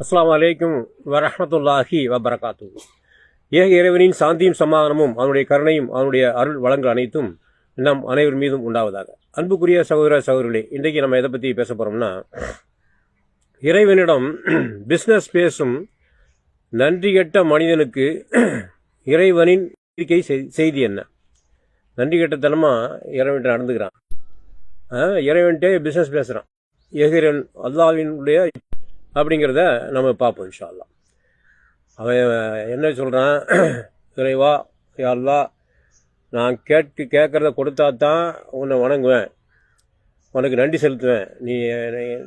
அஸ்லாம் வலைக்கும் வரமத்துல்லாஹி வபரகாத்து ஏக இறைவனின் சாந்தியும் சமாதானமும் அவனுடைய கருணையும் அவனுடைய அருள் வளங்கள் அனைத்தும் நம் அனைவர் மீதும் உண்டாவதாக. அன்புக்குரிய சகோதர சகோதரிகளே இன்றைக்கு நம்ம எதை பற்றி பேச போகிறோம்னா இறைவனிடம் பிஸ்னஸ் பேசும் நன்றி கெட்ட மனிதனுக்கு இறைவனின் எச்சரிக்கை செய்- செய்தி என்ன? நன்றி கெட்டத்தனமாக இறைவன்கிட்ட நடந்துக்கிறான். இறைவன்கிட்டே பிஸ்னஸ் பேசுகிறான் எகிரன் அல்லாவினுடைய அப்படிங்கிறத நம்ம பார்ப்போம் இன்ஷா அவன் என்ன சொல்கிறான் இறைவா யா நான் கேட்டு கேட்குறத கொடுத்தா தான் உன்னை வணங்குவேன். உனக்கு நன்றி செலுத்துவேன். நீ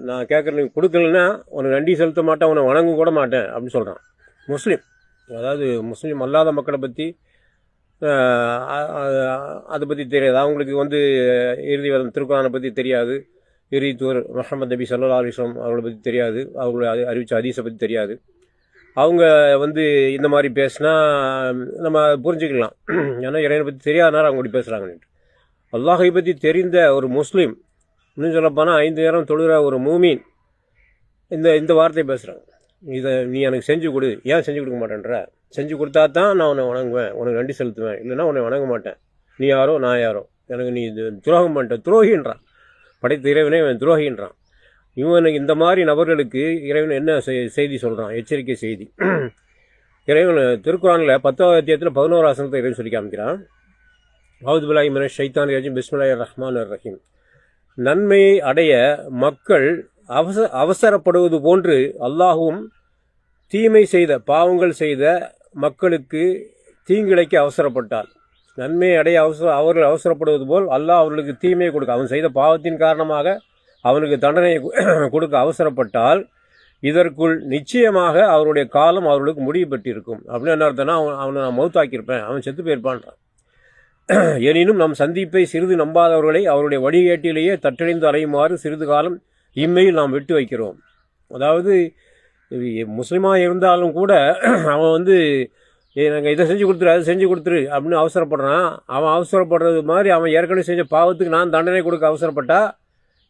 நான் கேட்குற நீ கொடுக்கலன்னா உனக்கு நன்றி செலுத்த மாட்டேன் உன்னை வணங்க கூட மாட்டேன் அப்படின்னு சொல்கிறான் முஸ்லீம். அதாவது முஸ்லீம் அல்லாத மக்களை பற்றி அதை பற்றி தெரியாது. அவங்களுக்கு வந்து இறுதி வேதம் திருக்குறானை பற்றி தெரியாது. இறுதித்தூர் முகமது நபி சல்லா அலிஸ்லாம் அவங்கள பற்றி தெரியாது. அவங்கள அறிவித்த ஹதீஸை பற்றி தெரியாது. அவங்க வந்து இந்த மாதிரி பேசினா நம்ம புரிஞ்சுக்கலாம். ஏன்னா இறைவனை பற்றி தெரியாதனால அவங்க இப்படி பேசுகிறாங்கன்ட்டு அல்லாஹை பற்றி தெரிந்த ஒரு முஸ்லீம் இன்னும் சொல்லப்போனால் ஐந்து நேரம் தொழுகிற ஒரு மூமீன் இந்த இந்த வார்த்தையை பேசுகிறாங்க இதை நீ எனக்கு செஞ்சு கொடு. ஏன் செஞ்சு கொடுக்க மாட்டேன்ற? செஞ்சு கொடுத்தா தான் நான் உன்னை வணங்குவேன். உனக்கு நன்றி செலுத்துவேன். இல்லைன்னா உன்னை வணங்க மாட்டேன். நீ யாரோ? நான் யாரோ? எனக்கு நீ இது துரோகம் பண்ணிட்ட. துரோகின்றான் படைத்த இறைவனே இவன் துரோகின்றான். இவன் இந்த மாதிரி நபர்களுக்கு இறைவன் என்ன செய்தி சொல்கிறான் எச்சரிக்கை செய்தி. இறைவன் திருக்குறானில் பத்தாவது அத்தியத்தில் பதினோரு ஆசனத்தை இறைவன் சொல்லி காமிக்கிறான். அவுது பிலாஹி மின ஷைத்தான் ரஜிம். பிஸ்மில்லாஹிர் ரஹ்மான் ரஹீம். நன்மையை அடைய மக்கள் அவச அவசரப்படுவது போன்று அல்லாஹும் தீமை செய்த பாவங்கள் செய்த மக்களுக்கு தீங்கிழைக்க அவசரப்பட்டால் நன்மையை அடைய அவசர அவர்கள் அவசரப்படுவது போல் அல்லாஹ் அவர்களுக்கு தீமையை கொடுக்க அவன் செய்த பாவத்தின் காரணமாக அவனுக்கு தண்டனையை கொடுக்க அவசரப்பட்டால் இதற்குள் நிச்சயமாக அவருடைய காலம் அவர்களுக்கு முடிவு பெற்றிருக்கும் அப்படின்னு என்ன அர்த்தம்னா அவன் அவனை நான் மௌத்தாக்கியிருப்பேன் அவன் செத்து போயிருப்பான்றான். எனினும் நம் சந்திப்பை சிறிது நம்பாதவர்களை அவருடைய வழிகேட்டிலேயே தட்டடைந்து அலையுமாறு சிறிது காலம் இம்மையில் நாம் விட்டு வைக்கிறோம். அதாவது முஸ்லீமாக இருந்தாலும் கூட அவன் வந்து நாங்கள் இதை செஞ்சு கொடுத்துரு அதை செஞ்சு கொடுத்துரு அப்படின்னு அவசரப்படுறான். அவன் அவசரப்படுறது மாதிரி அவன் ஏற்கனவே செஞ்ச பாவத்துக்கு நான் தண்டனை கொடுக்க அவசரப்பட்டா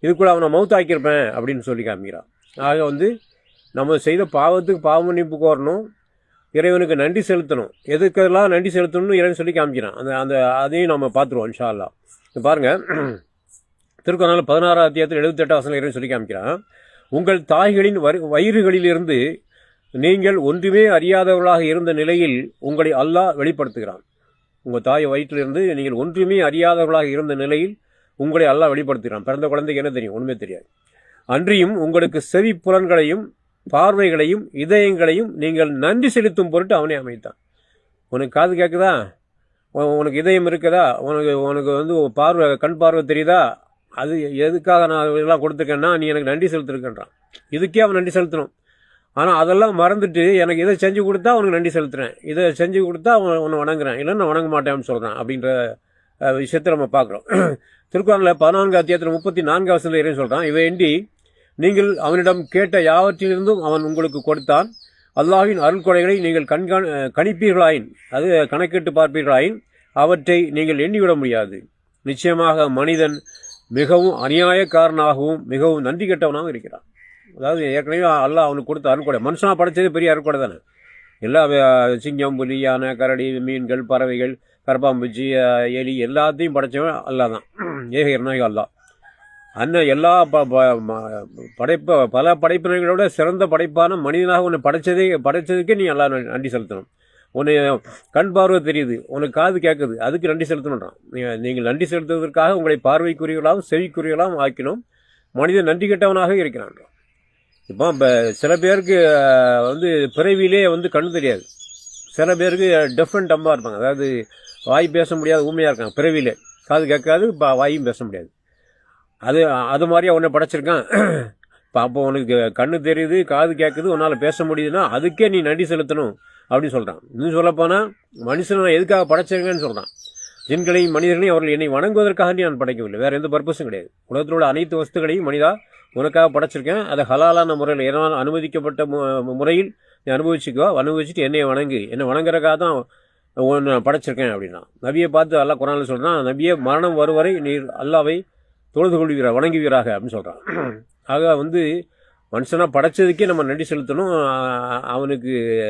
இதுக்குள்ளே அவனை மௌத்தாக்கியிருப்பேன் அப்படின்னு சொல்லி காமிக்கிறான். ஆக வந்து நம்ம செய்த பாவத்துக்கு பாவ மன்னிப்பு கோரணும் இறைவனுக்கு நன்றி செலுத்தணும். எதுக்கெல்லாம் நன்றி செலுத்தணும்னு இறைவன் சொல்லி காமிக்கிறான். அந்த அந்த அதையும் நம்ம பார்த்துருவோம் இன்ஷால்லா இப்போ பாருங்கள் திருக்குறள் பதினாறாம் அத்தியாயத்தில் எழுபத்தெட்டாம் வசனம் இறைவன் சொல்லி காமிக்கிறான். உங்கள் தாய்களின் வரு வயிறுகளிலிருந்து நீங்கள் ஒன்றுமே அறியாதவர்களாக இருந்த நிலையில் உங்களை அல்லாஹ் வெளிப்படுத்துகிறான். உங்கள் தாய் வயிற்றிலிருந்து நீங்கள் ஒன்றுமே அறியாதவர்களாக இருந்த நிலையில் உங்களை அல்லாஹ் வெளிப்படுத்துகிறான். பிறந்த குழந்தைக்கு என்ன தெரியும்? ஒன்றுமே தெரியாது. அன்றியும் உங்களுக்கு செவி புலன்களையும் பார்வைகளையும் இதயங்களையும் நீங்கள் நன்றி செலுத்தும் பொருட்டு அவனே அமைத்தான். உனக்கு காது கேட்குதா உனக்கு இதயம் இருக்குதா? உனக்கு உனக்கு வந்து பார்வை கண் பார்வை தெரியுதா? அது எதுக்காக நான் இதெல்லாம் கொடுத்துருக்கேன்னா நீ எனக்கு நன்றி செலுத்திருக்கேன்றான். இதுக்கே அவன் நன்றி செலுத்தணும். ஆனால் அதெல்லாம் மறந்துட்டு எனக்கு இதை செஞ்சு கொடுத்தா அவனுக்கு நன்றி செலுத்துகிறேன் இதை செஞ்சு கொடுத்தா அவன் உன்னை வணங்குறேன். இல்லைன்னா நான் வணங்க மாட்டேன்னு சொல்கிறான் அப்படின்ற விஷயத்தை நம்ம பார்க்குறோம். திருக்குறளில் பதினான்கு அத்தியாயத்தில் முப்பத்தி நான்கு வசதியில் இறைவன் சொல்கிறான் இவையின்றி நீங்கள் அவனிடம் கேட்ட யாவற்றிலிருந்தும் அவன் உங்களுக்கு கொடுத்தான். அல்லாவின் அருள் கொடைகளை நீங்கள் கண்காண் கணிப்பீர்களாயின் அது கணக்கிட்டு பார்ப்பீர்களாயின் அவற்றை நீங்கள் எண்ணிவிட முடியாது. நிச்சயமாக மனிதன் மிகவும் அநியாயக்காரனாகவும் மிகவும் நன்றி கெட்டவனாகவும் இருக்கிறான். அதாவது ஏற்கனவே அல்லாஹ் அவனுக்கு கொடுத்த அருள்கொடை மனுஷனாக படைச்சது பெரிய அருள்கொடை தானே? எல்லா சிங்கம் புலி யானை கரடி மீன்கள் பறவைகள் கரப்பாம்பூச்சி எலி எல்லாத்தையும் படைச்சவன் அல்லாஹ் தான். ஏக இரணாக அண்ணன் எல்லா ப ப- ம- படைப்ப பல படைப்பினர்களோட சிறந்த படைப்பான மனிதனாக உன்னை படைச்சதே படைச்சதுக்கு நீ எல்லாம் நன்றி செலுத்தணும். உன்னை கண் பார்வை தெரியுது உனக்கு காது கேட்குது அதுக்கு நன்றி செலுத்தணுன்றான் நீங்கள் நன்றி செலுத்துவதற்காக உங்களை பார்வைக்குரியவர்களாகவும் செவிக்குரியவர்களாகவும் ஆக்கினோம். மனிதன் நன்றி கெட்டவனாக இருக்கிறான். இப்போ இப்போ சில பேருக்கு வந்து பிறவியிலே வந்து கண்ணு தெரியாது. சில பேருக்கு டிஃப்ரெண்ட் டம்பாக இருப்பாங்க. அதாவது வாய் பேச முடியாத ஊமையாக இருக்காங்க பிறவியிலே. காது கேட்காது இப்போ வாயும் பேச முடியாது. அது அது மாதிரியே உன்னை படைச்சிருக்கான். இப்போ அப்போ உனக்கு கண்ணு தெரியுது காது கேட்குது உன்னால் பேச முடியுதுன்னா அதுக்கே நீ நன்றி செலுத்தணும் அப்படின்னு சொல்கிறான் இன்னும் சொல்லப்போனால் மனுஷனை நான் எதுக்காக படைச்சிருக்கேன்னு சொல்கிறான் ஜின்களையும் மனிதர்களையும் அவர்கள் என்னை வணங்குவதற்காக நான் படைக்கவில்லை. வேறு எந்த பர்பஸும் கிடையாது. உலகத்தில் உள்ள அனைத்து வஸ்துகளையும் மனிதா உனக்காக படைச்சிருக்கேன். அதை ஹலாலான முறையில் ஏதாவது அனுமதிக்கப்பட்ட மு- முறையில் நீ அனுபவிச்சுக்கோ அனுபவிச்சுட்டு என்னை வணங்கு. என்னை வணங்குறக்காக தான் ஒன்று நான் படைச்சிருக்கேன் அப்படின்னா. நபியை பார்த்து அல்லா குரானில் சொல்கிறான் நபியை மரணம் வரும் வரை நீர் அல்லாவை தொழுது கொள்வீரா வணங்குவீராக அப்படின்னு சொல்கிறான் ஆக வந்து மனுஷனாக படைச்சதுக்கே நம்ம நன்றி செலுத்தணும். அவனுக்கு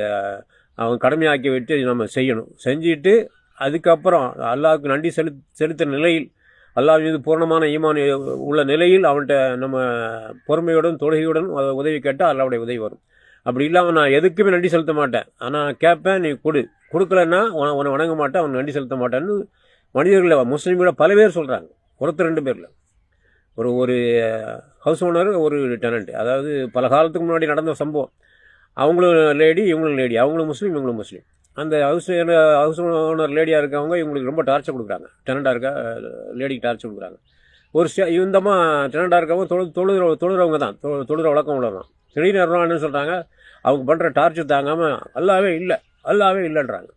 அவன் கடமையாக்கி விட்டு நம்ம செய்யணும். செஞ்சுட்டு அதுக்கப்புறம் அல்லாவுக்கு நன்றி செலு செலுத்த நிலையில் அல்லாஹ் மீது பூர்ணமான ஈமான் உள்ள நிலையில் அவன்கிட்ட நம்ம பொறுமையுடன் தொழுகையுடன் உத- உதவி கேட்டால் அல்லாவுடைய உதவி வரும். அப்படி இல்லாமல் நான் எதுக்குமே நன்றி செலுத்த மாட்டேன். ஆனால் கேட்பேன் நீ கொடு. கொடுக்கலன்னா உன உன்னை வணங்க மாட்டேன் அவன் நன்றி செலுத்த மாட்டேன்னு மனிதர்களில் முஸ்லீம்கள பல பேர் சொல்கிறாங்க ஒருத்தர் ரெண்டு பேரில். ஒரு ஒரு ஹவுஸ் ஓனர் ஒரு டெனண்ட் அதாவது பல காலத்துக்கு முன்னாடி நடந்த சம்பவம். அவங்களும் லேடி இவங்களும் லேடி அவங்களும் முஸ்லீம் இவங்களும் முஸ்லீம். அந்த ஹவுஸ் ஹவுஸ் ஓனர் லேடியாக இருக்கவங்க இவங்களுக்கு ரொம்ப டார்ச்சர் கொடுக்குறாங்க. டெனண்டாக இருக்க லேடிக்கு டார்ச்சர் கொடுக்குறாங்க. ஒரு ஸ்டே இந்தமா டெனண்டாக இருக்கவங்க தொழு தொழுகிற தொழுகிறவங்க தான். தொழு தொழுகிற வழக்கம் உள்ளதான் திடீர்னு என்ன சொல்கிறாங்க அவங்க பண்ணுற டார்ச்சர் தாங்காமல் அல்லாவே இல்லை அல்லாவே இல்லைன்றாங்க.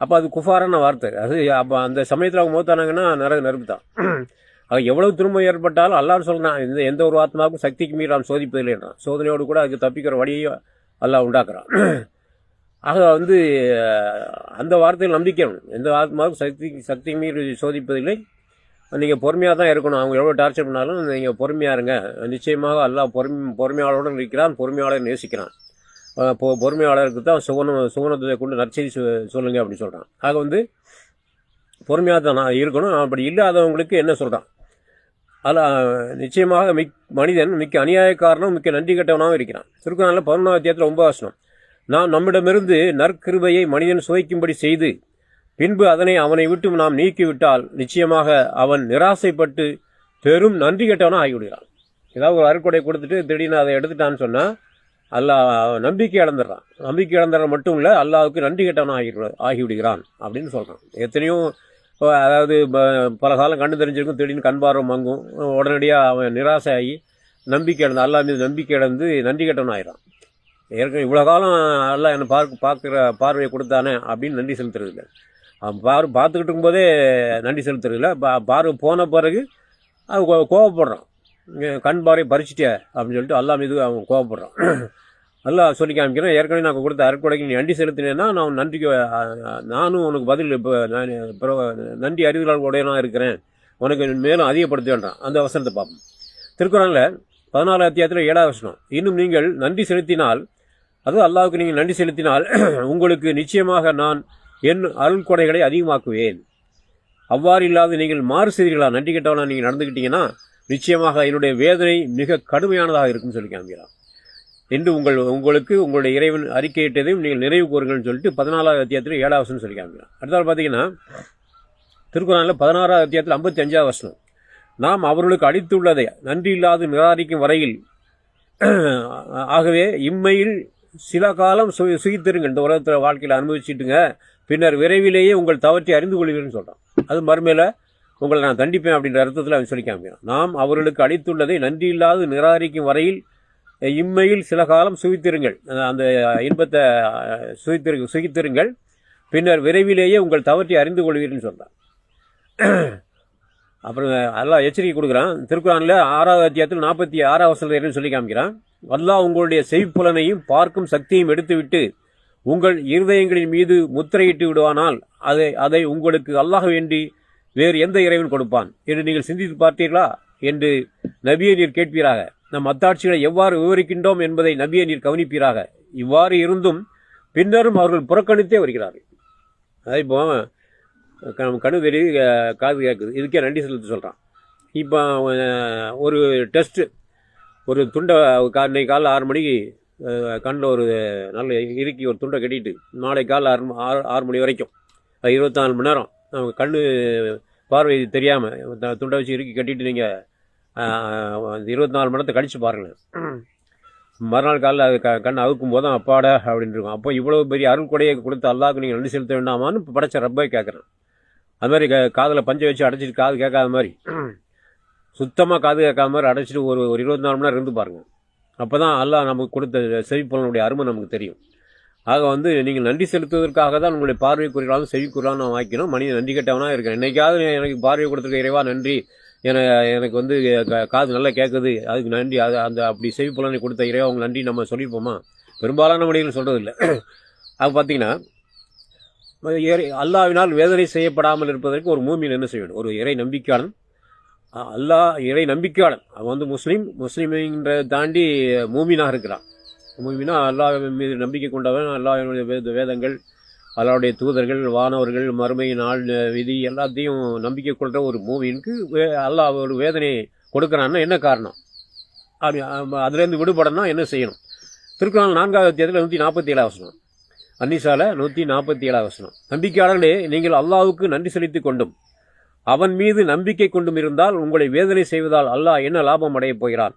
அப்போ அது குஃபாரான வார்த்தை. அது அப்போ அந்த சமயத்தில் அவங்க மூத்தானாங்கன்னா நிறைய நெருப்பு தான். அது எவ்வளவு திரும்ப ஏற்பட்டாலும் எல்லாரும் சொல்கிறான் இந்த எந்த ஒரு ஆத்மாவுக்கும் சக்திக்கு மீறி நாம் சோதிப்பதில்லைன்றான். சோதனையோடு கூட அதுக்கு தப்பிக்கிற வழியை எல்லாம் உண்டாக்குறான். ஆக வந்து அந்த வார்த்தையில் நம்பிக்கை வேணும். எந்த ஆத்மாவுக்கும் சக்தி சக்தி மீறி சோதிப்பதில்லை. நீங்கள் பொறுமையாக தான் இருக்கணும். அவங்க எவ்வளோ டார்ச்சர் பண்ணாலும் நீங்கள் பொறுமையாக இருங்க. நிச்சயமாக எல்லா பொறுமை பொறுமையாளருடன் இருக்கிறான். பொறுமையாளர் நேசிக்கிறான். பொ பொறுமையாளருக்கு தான் சுகனம் சுகனத்தை கொண்டு நற்செய்தி சொல்லுங்கள் அப்படின்னு சொல்கிறான் ஆக வந்து பொறுமையாக தான் நான் இருக்கணும். அப்படி இல்லாதவங்களுக்கு என்ன சொல்கிறான் அதில் நிச்சயமாக மிக் மனிதன் மிக்க அநியாயக்காரனும் மிக்க நன்றி கட்டவனாகவும் இருக்கிறான். திருக்குறளில் பதினொன்றாம் அத்தியாயத்தில் ரொம்ப வசனம். நாம் நம்மிடமிருந்து நற்கிருபையை மனிதன் சுவைக்கும்படி செய்து பின்பு அதனை அவனை விட்டு நாம் நீக்கிவிட்டால் நிச்சயமாக அவன் நிராசைப்பட்டு பெரும் நன்றி கெட்டவனாக ஆகிவிடுகிறான். ஏதாவது ஒரு அருக்கொடை கொடுத்துட்டு திடீர்னு அதை எடுத்துட்டான்னு சொன்னால் அல்லாஹ் நம்பிக்கை இழந்துடுறான். நம்பிக்கை இழந்துடுற மட்டும் இல்லை அல்லாவுக்கு நன்றி கெட்டவனாக ஆகி ஆகிவிடுகிறான் அப்படின்னு சொல்கிறான் எத்தனையோ அதாவது ப- பல காலம் கண்டு தெரிஞ்சிருக்கும் திடீர்னு கண் பார்வை மங்கும் உடனடியாக அவன் நிராசை ஆகி நம்பிக்கை இழந்து அல்லாஹ் மீது நம்பிக்கை இழந்து நன்றி கெட்டவன் ஏற்கனவே இவ்வளோ காலம் எல்லாம் என்னை பார்க்க பார்க்குற பார்வையை கொடுத்தானே அப்படின்னு நன்றி செலுத்துறது இல்லை அவன் பார் பார்த்துக்கிட்டு இருக்கும்போதே நன்றி செலுத்துறதில்ல. பா பார்வை போன பிறகு அவன் கோ- கோவப்படுறான். கண் பார்வை பறிச்சிட்டே அப்படின்னு சொல்லிட்டு எல்லாம் மீது அவன் கோவப்படுறான். நல்லா சொல்லி காமிக்கிறேன் ஏற்கனவே நான் கொடுத்த அருட்கொடைக்கு நீ நன்றி செலுத்தினேன்னா நான் நன்றிக்கு நானும் உனக்கு பதில் இப்போ நான் பிறகு நன்றி அறிவுகள் உடையனாக இருக்கிறேன். உனக்கு மேலும் அதிகப்படுத்துவேன்றான். அந்த வசனத்தை பார்ப்போம். திருக்குறளில் பதினாலு அத்தியாயத்தில் ஏழாவது வசனம். இன்னும் நீங்கள் நன்றி செலுத்தினால் அதுவும் அல்லாவுக்கு நீங்கள் நன்றி செலுத்தினால் உங்களுக்கு நிச்சயமாக நான் என் அருள் கொடைகளை அதிகமாக்குவேன். அவ்வாறு இல்லாது நீங்கள் மாறு செய்தீர்களா? நன்றி கெட்டவனா நீங்கள் நடந்துக்கிட்டீங்கன்னா நிச்சயமாக என்னுடைய வேதனை மிக கடுமையானதாக இருக்கும்னு சொல்லி காமிக்கிறான் என்று உங்கள் உங்களுக்கு உங்களுடைய இறைவன் அறிக்கையிட்டதையும் நீங்கள் நிறைவு கூறுங்கள்னு சொல்லிட்டு பதினாலாவது அத்தியாயத்தில் ஏழாவது சொல்லி காமிக்கிறான் அடுத்தால் பார்த்தீங்கன்னா திருக்குறளில் பதினாறாவது அத்தியாயத்தில் ஐம்பத்தி அஞ்சாவது வசனம். நாம் அவர்களுக்கு அளித்துள்ளதை நன்றி இல்லாது நிராகரிக்கும் வரையில் ஆகவே இம்மையில் சில காலம் சு சுகித்திருங்க இந்த உலகத்தில் வாழ்க்கையில் அனுபவிச்சுட்டுங்க. பின்னர் விரைவிலேயே உங்கள் தவற்றி அறிந்து கொள்வீர்கள்னு சொல்கிறான் அது மறுமையில் உங்களை நான் தண்டிப்பேன் அப்படின்ற அர்த்தத்தில் அவன் சொல்லி காமிக்கிறான் நாம் அவர்களுக்கு அளித்துள்ளதை நன்றி இல்லாது நிராகரிக்கும் வரையில் இம்மையில் சில காலம் சுகித்திருங்கள் அந்த இன்பத்தை சுகித்திரு சுகித்திருங்கள். பின்னர் விரைவிலேயே உங்கள் தவற்றி அறிந்து கொள்வீர்கள்னு சொல்கிறான் அப்புறம் எல்லாம் எச்சரிக்கை கொடுக்குறான். திருக்குறானில் ஆறாவது அத்தியாயத்தில் நாற்பத்தி ஆறாவது சொல்லி காமிக்கிறான்? அல்லாஹ் உங்களுடைய செய்புலனையும் பார்க்கும் சக்தியும் எடுத்துவிட்டு உங்கள் இருதயங்களின் மீது முத்திரையிட்டு விடுவானால் அதை அதை உங்களுக்கு அல்லாஹ் வேண்டி வேறு எந்த இறைவன் கொடுப்பான்? என்று நீங்கள் சிந்தித்து பார்த்தீர்களா? என்று நபியை நீர் கேட்பீராக. நம் அத்தாட்சிகளை எவ்வாறு விவரிக்கின்றோம் என்பதை நபியை நீர் கவனிப்பீராக. இவ்வாறு இருந்தும் பின்னரும் அவர்கள் புறக்கணித்தே வருகிறார்கள். அதே இப்போ க- நம்ம கண்ணு தெரியுது காது கேட்குது. இதுக்கே நன்றி செலுத்த சொல்கிறான் இப்போ ஒரு டெஸ்ட்டு ஒரு துண்டை கா இன்னைக்கு காலைல ஆறு மணிக்கு கண்ணில் ஒரு நல்ல இறுக்கி ஒரு துண்டை கட்டிட்டு நாளை காலைல ஆறு ஆறு ஆறு மணி வரைக்கும் அது இருபத்தி நாலு மணி நேரம். நம்ம கண் பார்வை தெரியாமல் துண்டை வச்சு இறுக்கி கட்டிட்டு நீங்கள் அந்த இருபத்தி நாலு மணி நேரத்தை கழித்து பாருங்களேன். மறுநாள் காலையில் அது க கண் அவுக்கும் போது தான் அப்பாடா அப்படின்னு இருக்கும். அப்போ இவ்வளோ பெரிய அருள் கொடையை கொடுத்து அல்லாவுக்கு நீங்கள் நன்றி செலுத்த வேண்டாமான்னு படைச்ச ரப்பை கேட்குறேன் அது மாதிரி க காதில் பஞ்சை வச்சு அடைச்சிட்டு காது கேட்காத மாதிரி. சுத்தமாக காது கேட்காம அடைச்சிட்டு ஒரு ஒரு இருபத்தி நாலு மணி நேரம் இருந்து பாருங்கள் அப்போ தான் அல்லாஹ் நமக்கு கொடுத்த செவிப்புலனுடைய அருமை நமக்கு தெரியும். ஆக வந்து நீங்கள் நன்றி செலுத்துவதற்காக தான் உங்களுடைய பார்வை குறிகளாலும் செவி குறிகளாலும் நான் வாய்க்கணும். மனிதன் நன்றி கெட்டவனாக இருக்கேன் என்னைக்காவது எனக்கு பார்வை கொடுத்துருக்க இறைவா நன்றி. என எனக்கு வந்து காது நல்லா கேட்குது அதுக்கு நன்றி. அது அந்த அப்படி செவி புலனை கொடுத்த இறைவா அவங்க நன்றி நம்ம சொல்லியிருப்போமா பெரும்பாலான மனிதர்கள் சொல்கிறது இல்லை அது பார்த்தீங்கன்னா இறை- அல்லாவினால் வேதனை செய்யப்படாமல் இருப்பதற்கு ஒரு மூமியில் என்ன செய்ய வேண்டும்? ஒரு இறை நம்பிக்கையாளன் அல்லா அல்லாஹ் இறை நம்பிக்கையாளன். அவன் வந்து முஸ்லீம். முஸ்லீம்ன்ற தாண்டி மூமினாக இருக்கிறான். மூமினா அல்லாஹ் மீது நம்பிக்கை கொண்டவன். அல்லாஹினுடைய வேத வேதங்கள் அல்லாவுடைய தூதர்கள் வானவர்கள் மறுமை நாள் விதி எல்லாத்தையும் நம்பிக்கை கொள்கிற ஒரு மூவினுக்கு வே- அல்லாஹ் ஒரு வேதனை கொடுக்குறான்னா என்ன காரணம்? அப்படி அதுலேருந்து விடுபடனா என்ன செய்யணும்? திருக்குறள் நான்காவது தேதியில் நூற்றி நாற்பத்தி ஏழாவது வசனம். அன்னிசால நூற்றி நாற்பத்தி ஏழாவது வசனம். நம்பிக்கையாளர்களே நீங்கள் அல்லாவுக்கு நன்றி செலுத்தி கொண்டும். அவன் மீது நம்பிக்கை கொண்டும் இருந்தால் உங்களை வேதனை செய்வதால் அல்லாஹ் என்ன லாபம் அடையப் போகிறான்?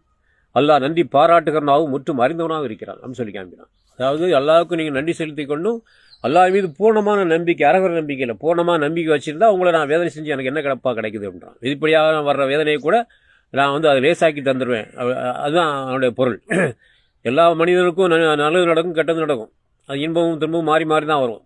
அல்லாஹ் நன்றி பாராட்டுகிறனாகவும் முற்றும் அறிந்தவனாகவும் இருக்கிறான் அப்படின்னு சொல்லி காமிக்கிறான். அதாவது அல்லாவுக்கு நீங்கள் நன்றி செலுத்தி கொண்டும் அல்லாஹ் மீது பூர்ணமான நம்பிக்கை அரகர நம்பிக்கையில் பூர்ணமான நம்பிக்கை வச்சுருந்தா உங்களை நான் வேதனை செஞ்சு எனக்கு என்ன கிடப்பாக கிடைக்குது அப்படின்றான் இதுபடியாக வர்ற வேதனையை கூட நான் வந்து அதை லேசாக்கி தந்துடுவேன் அதுதான் அவனுடைய பொருள். எல்லா மனிதனுக்கும் நல்லது நடக்கும் கெட்டது நடக்கும். அது இன்பமும் துன்பமும் மாறி மாறி தான் வரும்.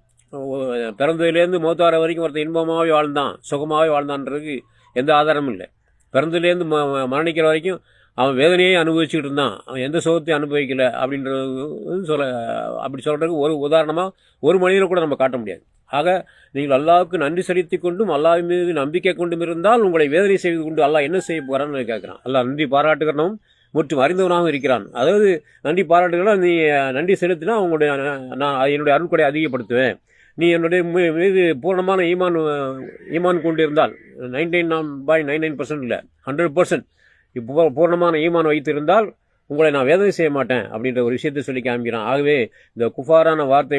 பிறந்ததுலேருந்து மூத்தார வரைக்கும் ஒருத்தன் இன்பமாகவே வாழ்ந்தான் சுகமாகவே வாழ்ந்தான்றதுக்கு எந்த ஆதாரமும் இல்லை. பிறந்ததுலேருந்து ம மரணிக்கிற வரைக்கும் அவன் வேதனையே அனுபவிச்சுக்கிட்டு இருந்தான். அவன் எந்த சுகத்தையும் அனுபவிக்கல அப்படின்றது சொல்ல அப்படி சொல்கிறதுக்கு ஒரு உதாரணமாக ஒரு மனிதரை கூட நம்ம காட்ட முடியாது. ஆக நீங்கள் அல்லாவுக்கு நன்றி செலுத்தி கொண்டும் அல்லாஹ் மீது நம்பிக்கை கொண்டும் இருந்தால் உங்களை வேதனை செய்து கொண்டு அல்லாஹ் என்ன செய்ய போகிறான்னு கேட்குறான். அல்லாஹ் நன்றி பாராட்டுகிறனும் முற்றும் அறிந்தவனாகவும் இருக்கிறான். அதாவது நன்றி பாராட்டுகிறனா நீ நன்றி செலுத்தினா உங்களுடைய நான் என்னுடைய அருள்கொடை அதிகப்படுத்துவேன். நீ என்னுடைய மீது பூர்ணமான ஈமான் ஈமான் கொண்டு இருந்தால் நைன்டீன் பாய் நைன் நைன் பர்சன்ட் இல்லை ஹண்ட்ரட் பர்சன்ட் இப்போ பூர்ணமான ஈமான் வைத்திருந்தால் உங்களை நான் வேதனை செய்ய மாட்டேன் அப்படின்ற ஒரு விஷயத்தை சொல்லி காமிக்கிறான். ஆகவே இந்த குஃபாரான வார்த்தை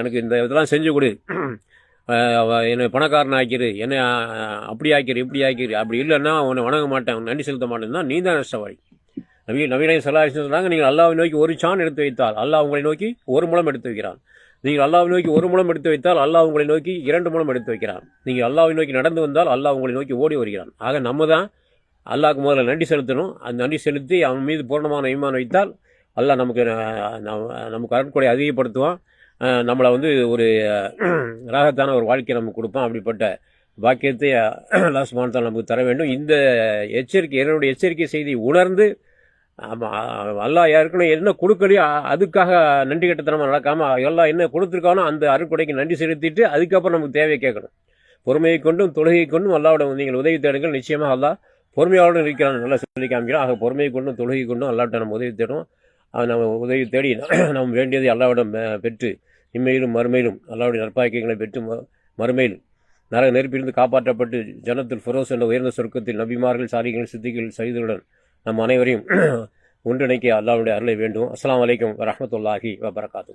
எனக்கு இந்த இதெல்லாம் செஞ்சு கொடு. என்னை பணக்காரன் ஆக்கிரு என்னை அப்படி ஆக்கிரு இப்படி ஆக்கிரு அப்படி இல்லைன்னா உன்னை வணங்க மாட்டேன் நன்றி செலுத்த மாட்டேன்னா நீ தான் நஷ்டவாளி நவீன நவீன சலாஹ் சொன்னாங்க நீங்கள் அல்லாவை நோக்கி ஒரு சான் எடுத்து வைத்தால் அல்லாஹ் உங்களை நோக்கி ஒரு மூலம் எடுத்து வைக்கிறான். நீங்கள் அல்லாவை நோக்கி ஒரு மூலம் எடுத்து வைத்தால் அல்லாஹ் உங்களை நோக்கி இரண்டு மூலம் எடுத்து வைக்கிறான். நீங்கள் அல்லாவை நோக்கி நடந்து வந்தால் அல்லாஹ் உங்களை நோக்கி ஓடி வருகிறான். ஆக நம்ம தான் அல்லாவுக்கு முதல்ல நன்றி செலுத்தணும். அந்த நன்றி செலுத்தி அவன் மீது பூர்ணமான ஈமான் வைத்தால் அல்லாஹ் நமக்கு நம்ம- நமக்கு அருட்கொடை அதிகப்படுத்துவான். நம்மளை வந்து ஒரு ராகத்தான ஒரு வாழ்க்கையை நமக்கு கொடுப்பான். அப்படிப்பட்ட பாக்கியத்தை அல்லாஹ் சுப்ஹானஹு நமக்கு தர வேண்டும். இந்த எச்சரிக்கை என்னுடைய எச்சரிக்கை செய்தி உணர்ந்து ஆமாம் அல்லாஹ் ஏற்கனவே என்ன கொடுக்கலையோ அதுக்காக நன்றி கட்டத்தனமாக நடக்காமல் எல்லாம் என்ன கொடுத்துருக்கானோ அந்த அருட்கொடைக்கு நன்றி செலுத்திட்டு அதுக்கப்புறம் நமக்கு தேவையை கேட்கணும். பொறுமையை கொண்டும் தொழுகை கொண்டும் அல்லாவோட நீங்கள் உதவி தேடுங்கள். நிச்சயமாக அல்லா பொறுமையாளரும் இருக்கிறான் நல்லா சொல்லி காமிக்கிறோம் ஆக பொறுமையை கொண்டும் தொழுகை கொண்டும் அல்லாட்ட நம்ம உதவி தேடும் அதை நம்ம உதவி தேடி நம்ம வேண்டியதை அல்லாவிடம் பெற்று இம்மையிலும் மறுமையிலும் அல்லாவுடைய நற்பாக்கியங்களை பெற்று ம- மறுமையில் நரக நெருப்பிலிருந்து காப்பாற்றப்பட்டு ஜனத்தில் ஃபுரோஸ் என்ற உயர்ந்த சொர்க்கத்தில் நபிமார்கள் சாரிகள் சித்திகள் செய்தலுடன் நம் அனைவரையும் ஒன்றிணைக்க அல்லாவுடைய அருளை வேண்டும். அஸ்லாம் வலைக்கம் வரமத்துல்லாஹி வபரகாத்து